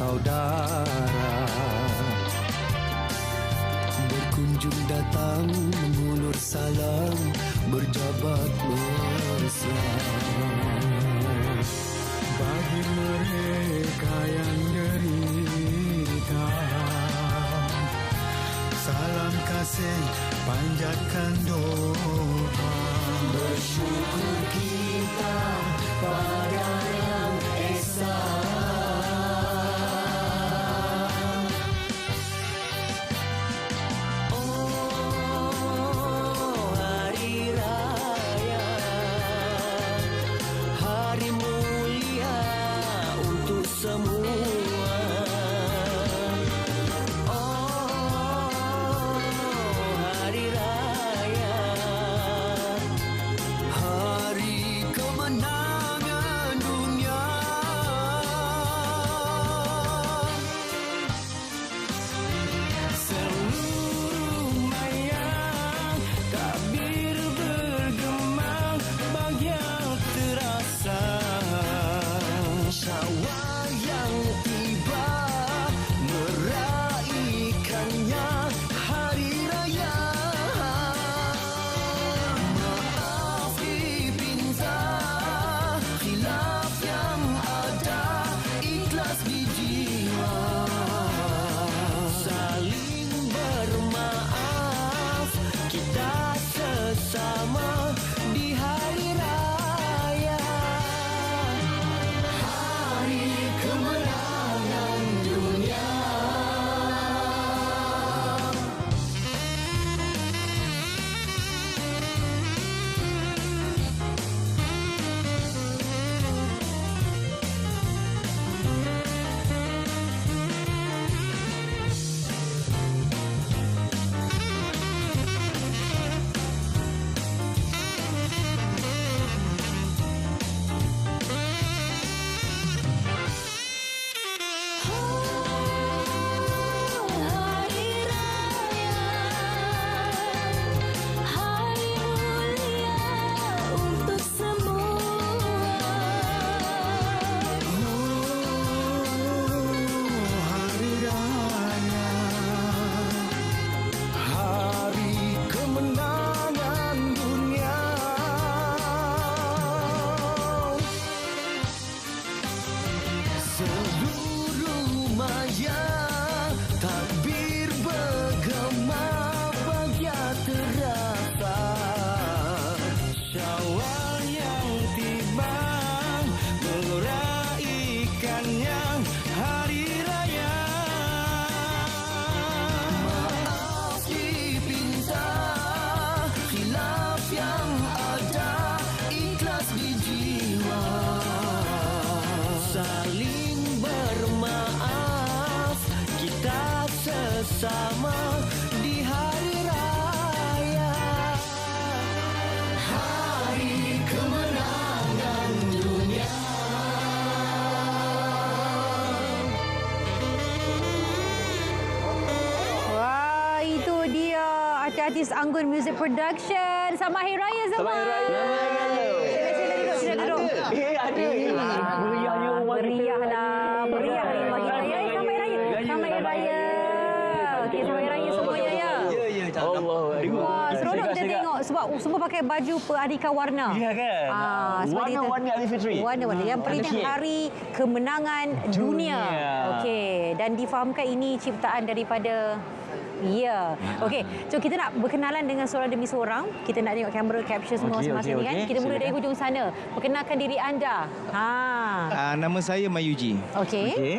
saudara. Berkunjung datang mengulur salam berjabat mesra Bagi mereka yang derita Salam kasih panjatkan doa. Bersyukur kita pada yang esa artis Anggun Music Production. Selamat Hari Raya semua. Selamat Hari Raya. Sila sila duduk, sila duduk. Eh, ada. Meriahnya rumah kita. Meriah lah. Meriah hari rumah kita. Ya, selamat Hari Raya. Selamat Hari Raya. Okey, selamat Hari Raya semuanya ya. Ya, ya, Allah. Wah, seronok kita Segar-segar. tengok sebab semua pakai baju perantikan warna. Ya kan? Ah, sebab kita- Warna-warni Aidilfitri. Warna-warni. Yang peringkat Okey. hari kemenangan dunia. Dunia. Okey, dan difahamkan ini ciptaan daripada Ya. Okey, so kita nak berkenalan dengan seorang demi seorang. Kita nak tengok kamera capture semua Okey, masing-masing okey, ni kan. okey. Kita mula dari hujung sana. Perkenalkan diri anda. Ha. Uh, nama saya Mayuji. Okey. Okey.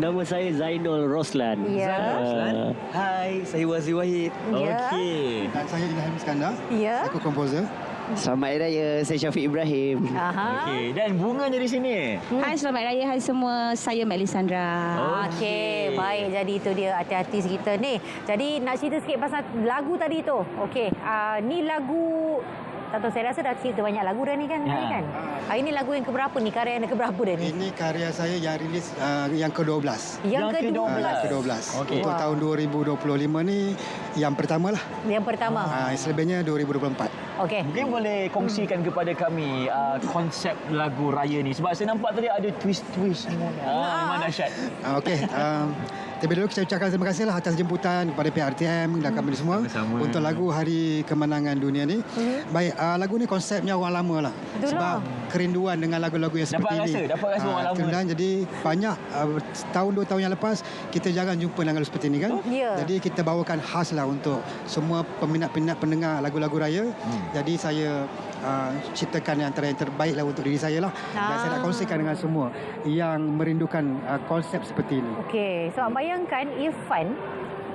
Nama saya Zainul Roslan. Ya. Uh, Hai, saya Wazi Wahid. Ya. Okey. Dan saya Ilham Iskandar. Ya. Aku komposer. Selamat Hari Raya, saya Syafiq Ibrahim. Aha. Okey, dan bunganya di sini. Hai, selamat raya hai semua. Saya Melisandra. Okey, baik. Jadi itu dia artis-artis kita ni. Jadi nak cerita sikit pasal lagu tadi tu. Okey, uh, ni lagu tak tahu saya rasa dah cipta banyak lagu dah ni kan, Ya. kan. Hari ni lagu yang keberapa ni? Karya yang keberapa dah ni? Ini karya saya yang rilis uh, yang ke-12. Yang, Yang kedua Uh, belas. ke-12. Okey. Untuk Wow. tahun 2025 ni yang pertama lah. Yang pertama. Uh, selebihnya 2024. Okey. Mungkin boleh kongsikan kepada kami uh, konsep lagu raya ni sebab saya nampak tadi ada twist-twist semua. Ah, memang dahsyat. Okey. Um, Terlebih dahulu saya ucapkan terima kasih lah atas jemputan kepada pihak RTM dan kami semua Sama-sama. untuk lagu Hari Kemenangan Dunia ni. Baik, uh, lagu ni konsepnya orang lama lah. Betul Sebab lah. kerinduan dengan lagu-lagu yang Dapat seperti rasa, ini. dapat rasa Ah, orang lama. jadi banyak uh, tahun dua tahun yang lepas kita jarang jumpa dengan lagu seperti ini kan. Ya. Jadi kita bawakan khas lah untuk semua peminat-peminat pendengar lagu-lagu raya. Hmm. Jadi saya uh, ciptakan yang antara yang terbaik lah untuk diri saya lah. Dan saya nak Ah. kongsikan dengan semua yang merindukan uh, konsep seperti ini. Okey, so bayangkan Irfan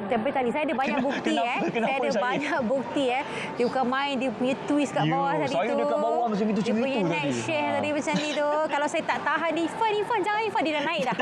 tapi tadi saya ada banyak bukti kenapa- eh. kenapa saya ada saya? banyak bukti eh. Dia bukan main dia punya twist kat bawah tadi saya tu. dekat bawah macam itu Dia cerita punya tadi. next share tadi macam ni tu. Kalau saya tak tahan Irfan, Irfan jangan Irfan dia dah naik dah.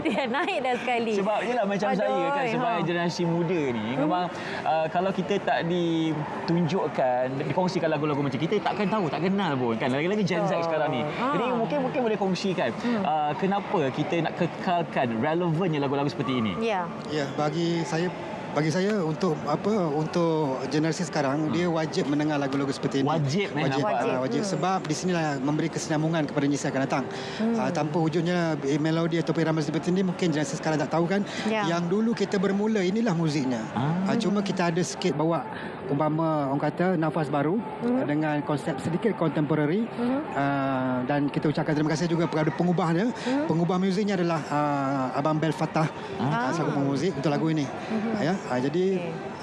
dia dah naik dah sekali. Sebab yelah macam Aduh, saya kan ha. sebagai generasi muda ni memang uh, kalau kita tak ditunjukkan dikongsikan lagu-lagu macam kita takkan tahu tak kenal pun kan lagi-lagi Gen Z Betul. sekarang ni. Ha. Jadi mungkin mungkin boleh kongsikan uh, kenapa kita nak kekalkan relevannya lagu-lagu seperti ini. Ya. Ya, bagi saya bagi saya untuk apa untuk generasi sekarang dia wajib mendengar lagu-lagu seperti ini. Wajib, eh, wajib, nampak. wajib. wajib. sebab di sinilah memberi kesinambungan kepada generasi akan datang. Hmm. Uh, tanpa wujudnya eh, melodi atau irama seperti ini mungkin generasi sekarang tak tahu kan. Ya. Yang dulu kita bermula inilah muziknya. Ah. Uh, cuma kita ada sikit bawa umpama orang kata nafas baru hmm. dengan konsep sedikit contemporary hmm. uh, dan kita ucapkan terima kasih juga kepada pengubahnya. Hmm. Pengubah muziknya adalah uh, Abang Bel Fatah ah. uh, selaku pemuzik untuk lagu ini. Hmm. Ya, uh, jadi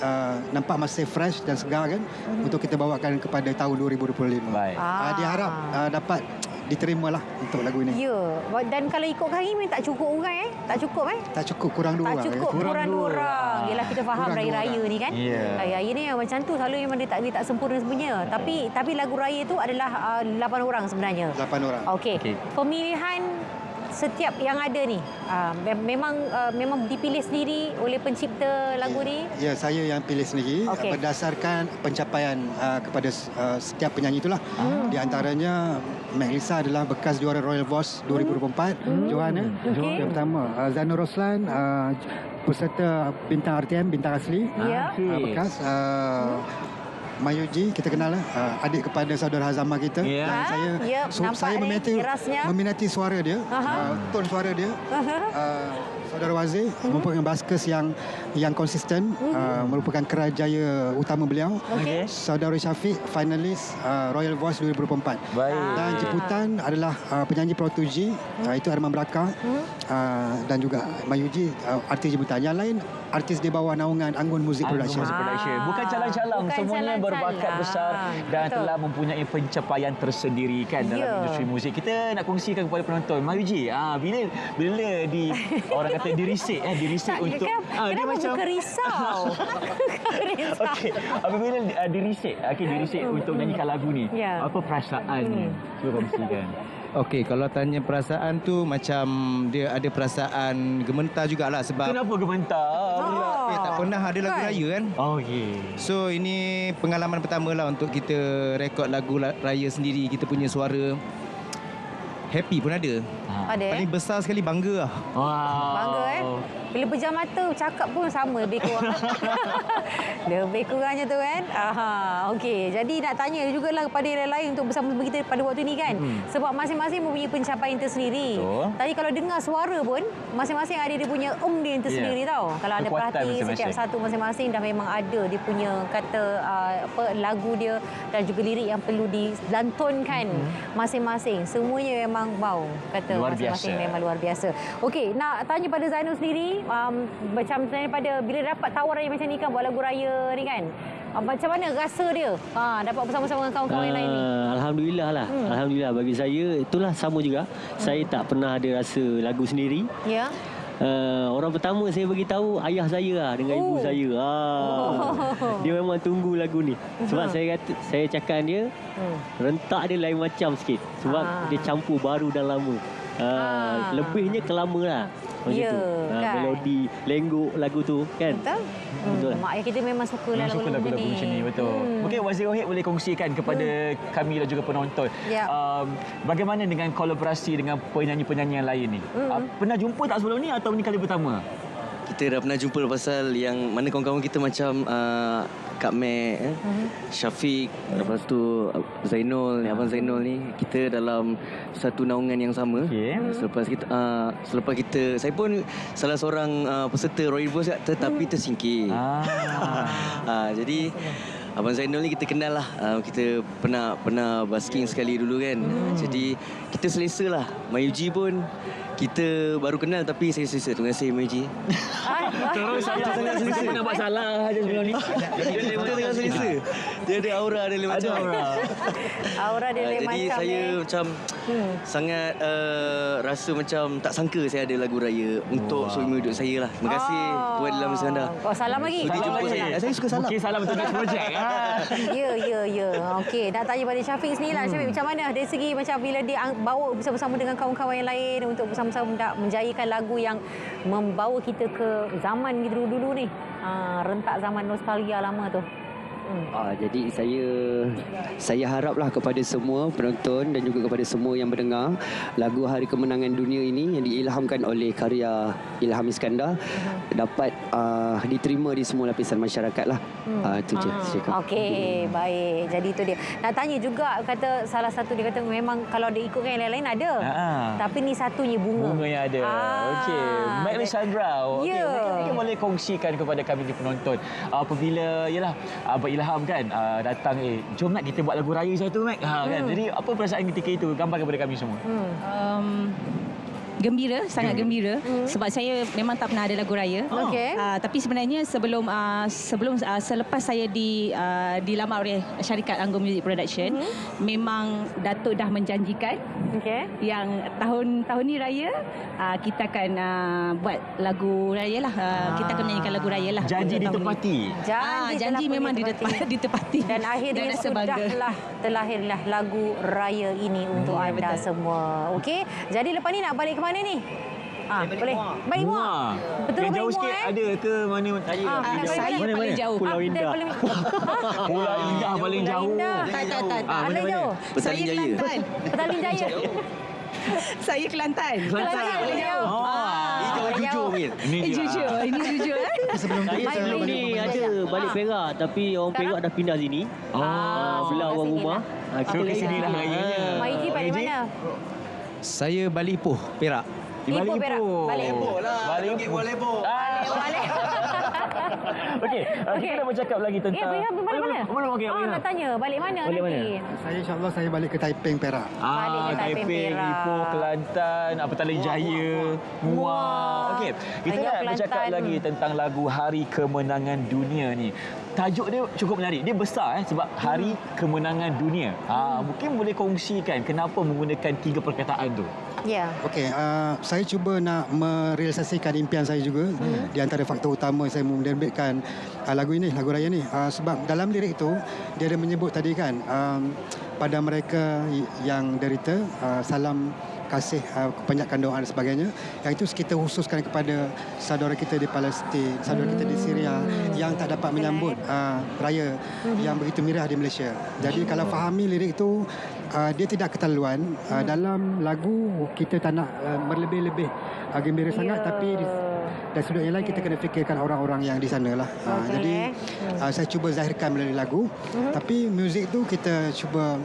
uh, nampak masih fresh dan segar kan hmm. untuk kita bawakan kepada tahun 2025. Baik. Uh, diharap uh, dapat diterima lah untuk lagu ini. Ya. Dan kalau ikutkan ini memang tak cukup orang eh. Tak cukup eh. Tak cukup kurang dua Tak orang. cukup ya. kurang dua orang. Yelah kita faham Kurang raya-raya ni kan. Ya. Raya-raya ni yang macam tu selalu memang dia tak dia tak sempurna sebenarnya. Tapi tapi lagu raya tu adalah uh, 8 orang sebenarnya. Lapan orang. Okey. Okey. Pemilihan setiap yang ada ni uh, memang uh, memang dipilih sendiri oleh pencipta lagu ni. Ya, saya yang pilih sendiri Okey. okay. berdasarkan pencapaian uh, kepada uh, setiap penyanyi itulah. Di antaranya Melissa adalah bekas juara Royal Voice 2024, hmm. Johan eh. Okey. Yang pertama, uh, Zanur Roslan uh, peserta bintang RTM bintang asli. Ya. Uh, bekas uh, Mayuji kita kenal lah uh, adik kepada saudara Hazama kita. Ya. dan saya Ya, so, nampak saya ni, meminati meminati suara dia uh, tone suara dia. Uh, saudara Wazir Mhm. merupakan baskers yang yang konsisten uh, merupakan kerajaya utama beliau Okey. saudara Syafiq finalis uh, Royal Voice 2024 Baik. dan jemputan adalah uh, penyanyi Protuji uh, itu Arman Braka uh, dan juga Mayuji uh, artis jemputan yang lain artis di bawah naungan Anggun Music Anggun Production Music Production. Ah, Bukan calang-calang, bukan semuanya calang-calang. berbakat besar dan Betul. telah mempunyai pencapaian tersendiri kan dalam Ya. industri muzik. Kita nak kongsikan kepada penonton. Mayuji, ah bila bila di orang kata dirisik eh dirisik Tak, untuk kenapa, ah, kenapa bukan risau? Bukan risau. Okey, apabila uh, dirisik, okey dirisik untuk nyanyikan lagu ni. Ya. Apa perasaan ni? Cuba kongsikan. Okey, kalau tanya perasaan tu macam dia ada perasaan gementar jugalah sebab Kenapa gementar? Oh. eh, tak pernah ada lagu Kan? raya kan. Okey. So ini pengalaman pertama lah untuk kita rekod lagu la- raya sendiri. Kita punya suara happy pun ada. Ada eh? Paling besar sekali bangga lah. Wow. Bangga eh. Bila pejam mata cakap pun sama lebih kurang. lebih kurangnya tu kan. Aha, okey. Jadi nak tanya jugalah kepada yang lain untuk bersama-sama kita pada waktu ni kan. Hmm. Sebab masing-masing mempunyai pencapaian tersendiri. Betul. Tadi kalau dengar suara pun masing-masing ada dia punya em dia yang tersendiri Ya. tau. Kalau ada Kekuatan perhati setiap satu masing-masing dah memang ada dia punya kata uh, apa lagu dia dan juga lirik yang perlu dilantunkan masing-masing. Semuanya memang wow kata Luar masing-masing biasa. memang luar biasa. Okey, nak tanya pada Zainul sendiri, um, macam tanya pada bila dapat tawaran yang macam ni kan buat lagu raya ni kan. Uh, macam mana rasa dia? Ha, dapat bersama-sama dengan kawan-kawan yang lain ni. Ah, Hmm. Uh, Alhamdulillah lah. Alhamdulillah bagi saya itulah sama juga. Saya tak pernah ada rasa lagu sendiri. Ya. Uh, orang pertama saya bagi tahu ayah saya lah dengan ibu Oh. saya. Ah. Dia memang tunggu lagu ni. Sebab saya kata saya cakap dia Hmm. rentak dia lain macam sikit. Sebab Ah. dia campur baru dan lama. Ah, Ah. lebihnya ke lama lah. Macam Ya, tu. Ah, kan? melodi, lenggok lagu tu kan. Betul? Betul. Hmm, mak ayah kita memang suka lah Memang suka lagu-lagu macam ni betul. Hmm. Mungkin Wazir Rohit boleh kongsikan kepada kami dan juga penonton. Ya. Um, bagaimana dengan kolaborasi dengan penyanyi-penyanyi yang lain ni? Hmm. Uh, pernah jumpa tak sebelum ni atau ni kali pertama? Kita dah pernah jumpa pasal yang mana kawan-kawan kita macam uh, Kak Mek, eh? Mhm. Syafiq, lepas tu uh, Zainul, Abang Zainul ni kita dalam satu naungan yang sama. Okey. Selepas kita uh, selepas kita saya pun salah seorang uh, peserta Royal Boss tetapi tersingkir. Ah. Ah, jadi Abang Zainul ni kita kenal lah. Uh, kita pernah pernah basking sekali dulu kan. Jadi kita selesa lah. Mayuji pun kita baru kenal tapi saya selesa. Terima kasih Mayuji. Terus saya sangat saya selesa. pernah buat salah je sebelum ni. Kita tengah selesa. Dia ada aura dia lain macam. aura. Aura dia Ah, lain jadi macam saya eh. macam Hmm. sangat uh, rasa macam tak sangka saya ada lagu raya untuk Wah. seumur hidup saya lah. Terima kasih Ah. Tuan Dalam Iskandar. Oh, salam lagi. Sudi jumpa saya. Eh, Saya suka salam. Mungkin salam untuk next project. Ya, ya, ya. Okey, nak tanya pada Syafiq sendiri lah. Syafiq, macam mana dari segi macam bila dia bawa bersama-sama dengan kawan-kawan yang lain untuk bersama-sama nak menjayakan lagu yang membawa kita ke zaman dulu-dulu ni. Ha, rentak zaman nostalgia lama tu. Hmm. Ah, jadi saya saya haraplah kepada semua penonton dan juga kepada semua yang mendengar lagu Hari Kemenangan Dunia ini yang diilhamkan oleh karya Ilham Iskandar dapat uh, diterima di semua lapisan masyarakat lah. Hmm. Ah, itu je saya cakap. Okey, baik. Jadi itu dia. Nak tanya juga kata salah satu dia kata memang kalau dia ikutkan yang lain-lain ada. Ah. Tapi ni satunya bunga. Bunga yang ada. Ah. Okey. Mek Lisandra. Okey. Ya. Mungkin, mungkin boleh kongsikan kepada kami di penonton. Apabila yalah Ilham kan uh, datang eh jom nak kita buat lagu raya satu Mek. Ha kan. Jadi apa perasaan ketika itu? Gambar kepada kami semua. Hmm. Um, gembira, sangat gembira sebab saya memang tak pernah ada lagu raya. Okey. Uh, tapi sebenarnya sebelum uh, sebelum uh, selepas saya di uh, dilamar oleh syarikat Anggun Music Production, memang Datuk dah menjanjikan Okey. yang tahun tahun ni raya uh, kita akan uh, buat lagu raya lah. Uh, kita akan menyanyikan lagu raya lah. Janji ni. ditepati. Janji, Ah, janji memang ditepati. ditepati. Dan akhirnya bangga. sudahlah terlahirlah lagu raya ini untuk Ya, anda betul. semua. Okey. Jadi lepas ni nak balik ke mana ni? Ah, boleh. Balik Muar. Muar. Betul Yang balik jauh Muar, sikit eh? ada ke mana? Ah, Ah, nak balik saya mana? paling jauh. Pulau Ah, Indah. paling- Pulau Indah paling jauh. Tak, tak, tak. Ah, Paling mana-mana? jauh. Petaling Jaya. Petaling Jaya. saya Kelantan. Kelantan paling jauh. Oh. Ini jangan jujur mungkin. Ini Eh, jujur. Ini jujur. eh. Sebelum Saya Baik, sebelum baik. ni Baik. ada balik Ah. Perak tapi orang Sekarang? Perak dah pindah sini. Oh. Ah, belah orang rumah. lah. Ah, So, ke sini lah. Mak Iji balik mana? Saya balik Ipoh, Perak. Di Ipoh, balik Perak. Ipoh. Balik Ipoh Balik Ipoh. Ah. Balik. Okey, uh, kita nak bercakap lagi Eh, tentang balik balik mana? Belum okey. Ah, okey, nak tanya balik mana Balik nanti? Saya insyaAllah saya balik ke Taiping, Perak. Balik ke Ah, Taiping, Taiping, Perak. Ipoh, Kelantan, apa Taling Jaya, Muar. Okey, kita Banyak nak bercakap lagi tentang lagu Hari Kemenangan Dunia ni. Tajuk dia cukup menarik. Dia besar eh sebab Hari Kemenangan Dunia. Ha, mungkin boleh kongsikan kenapa menggunakan tiga perkataan tu. Ya. Okey, uh, saya cuba nak merealisasikan impian saya juga hmm. di antara faktor utama saya menerbitkan uh, lagu ini, lagu raya ni. Uh, sebab dalam lirik itu dia ada menyebut tadi kan um, pada mereka yang derita uh, salam kasih uh, kebanyakan doa dan sebagainya. Yang itu kita khususkan kepada saudara kita di Palestin saudara kita di Syria yang tak dapat menyambut uh, raya yang begitu meriah di Malaysia. Jadi kalau fahami lirik itu uh, dia tidak keterlaluan. Uh, dalam lagu kita tak nak uh, berlebih-lebih uh, gembira sangat. Ya. tapi di, dari sudut yang lain kita kena fikirkan orang-orang yang di sana lah uh, Okey. jadi uh, saya cuba zahirkan melalui lagu. Tapi muzik tu kita cuba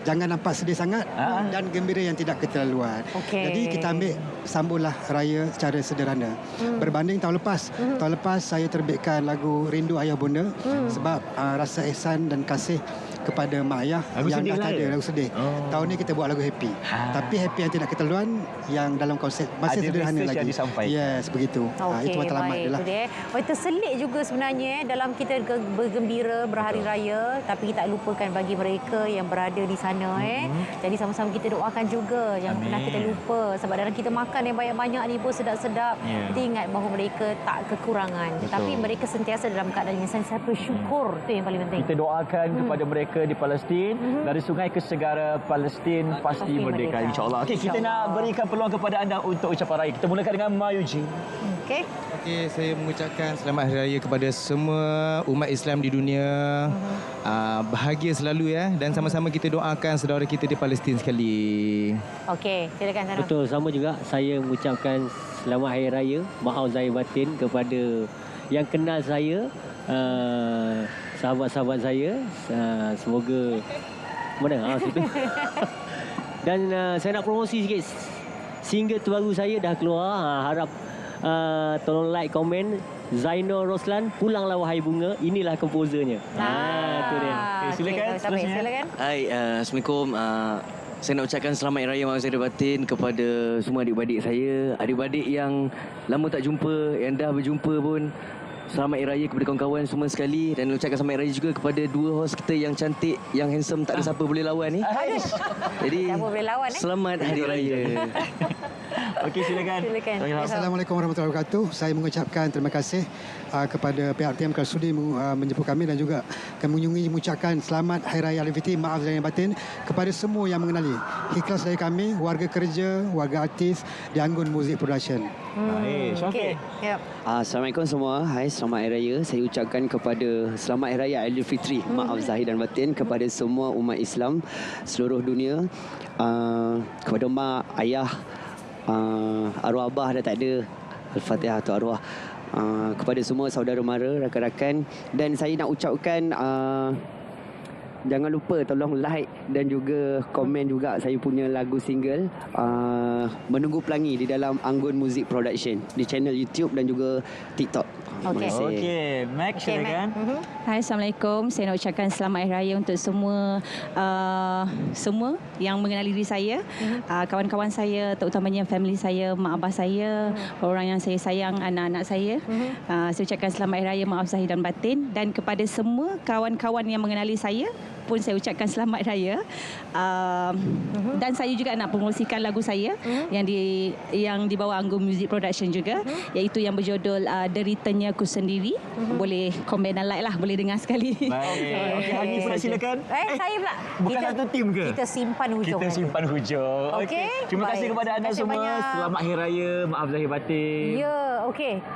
Jangan nampak sedih sangat Ah. dan gembira yang tidak keterlaluan. Okey. Jadi kita ambil sambutlah raya secara sederhana. Hmm. Berbanding tahun lepas. Tahun lepas saya terbitkan lagu Rindu Ayah Bunda sebab uh, rasa ihsan dan kasih kepada mak ayah Lagu yang dah lah tak ada lagu sedih. Oh. Tahun ni kita buat lagu happy. Ha. Tapi happy yang tidak keterlaluan yang dalam konsep masih Ada sederhana lagi. yang disampaikan. Yes, begitu. Ha, itu matlamat baik. dia lah. Dia. Oh, itu selit juga sebenarnya eh, dalam kita ge- bergembira berhari raya tapi kita tak lupakan bagi mereka yang berada di sana eh. Jadi sama-sama kita doakan juga jangan Amin. pernah kita lupa sebab dalam kita makan yang banyak-banyak ni pun sedap-sedap. Ya. Kita ingat bahawa mereka tak kekurangan Betul. tapi mereka sentiasa dalam keadaan yang sentiasa bersyukur. Itu yang paling penting. Kita doakan kepada mereka di Palestin dari sungai ke segara Palestin pasti Pasti merdeka merdeka. insyaallah. Okey, kita InsyaAllah. nak berikan peluang kepada anda untuk ucapan raya. Kita mulakan dengan Mayuji. Okey. Okey, saya mengucapkan selamat Hari Raya kepada semua umat Islam di dunia. Uh, bahagia selalu ya dan sama-sama kita doakan saudara kita di Palestin sekali. Okey, silakan Sana. Betul, sama juga saya mengucapkan selamat Hari Raya, maaf zahir batin kepada yang kenal saya, uh, sahabat-sahabat saya. Uh, semoga mana? Ah, situ. Dan uh, saya nak promosi sikit single terbaru saya dah keluar. Uh, harap uh, tolong like, komen. Zainal Roslan, Pulanglah Wahai Bunga. Inilah komposernya. Ah, tu dia. Okey, silakan, Okey, Taufik, seterusnya. silakan. Hai, uh, Assalamualaikum. Uh, saya nak ucapkan selamat Raya Maaf Zahir Batin kepada semua adik-adik saya. Adik-adik yang lama tak jumpa, yang dah berjumpa pun. Selamat Hari Raya kepada kawan-kawan semua sekali dan ucapkan selamat Hari Raya juga kepada dua host kita yang cantik, yang handsome, tak ada siapa boleh lawan ni. Jadi Siapa boleh lawan, eh? Selamat Hari Raya. Okey, silakan. Silakan. Assalamualaikum warahmatullahi wabarakatuh. Saya mengucapkan terima kasih uh, kepada pihak RTM kerana sudi uh, menjemput kami dan juga kami mengunjungi mengucapkan selamat Hari Raya Aidilfitri, maaf zahir batin kepada semua yang mengenali. Ikhlas dari kami, warga kerja, warga artis di Anggun Music Production. Baik, Syafiq. Yep. Ah, Assalamualaikum semua. Hai, selamat Hari Raya. Saya ucapkan kepada selamat Hari Raya Aidilfitri. Maaf zahir dan batin kepada semua umat Islam seluruh dunia. Ah, kepada mak, ayah, ah, arwah abah dah tak ada. Al-Fatihah tu arwah. Ah, kepada semua saudara mara, rakan-rakan dan saya nak ucapkan ah, Jangan lupa tolong like dan juga komen juga saya punya lagu single uh, Menunggu Pelangi di dalam Anggun Music Production di channel YouTube dan juga TikTok. Okey. Okey, Mac Okey, Mac. silakan. Mhm. Hai, Assalamualaikum. Saya nak ucapkan selamat Hari Raya untuk semua uh, semua yang mengenali diri saya. Uh, kawan-kawan saya, terutamanya family saya, mak abah saya, orang yang saya sayang, anak-anak saya. Uh, saya ucapkan selamat Hari Raya, maaf zahir dan batin. Dan kepada semua kawan-kawan yang mengenali saya pun saya ucapkan selamat raya. Uh, Dan saya juga nak promosikan lagu saya yang di yang dibawa Anggun Music Production juga iaitu yang berjudul uh, Deritanya Ku Sendiri. Boleh komen dan like lah, boleh dengar sekali. Baik. Okey, Hani pula silakan. Eh, saya pula. Bukan satu tim ke? Kita simpan hujung. Kita simpan hujung. Okey. Terima kasih kepada anda semua. banyak. Selamat Hari Raya. Maaf zahir batin. Ya, okey.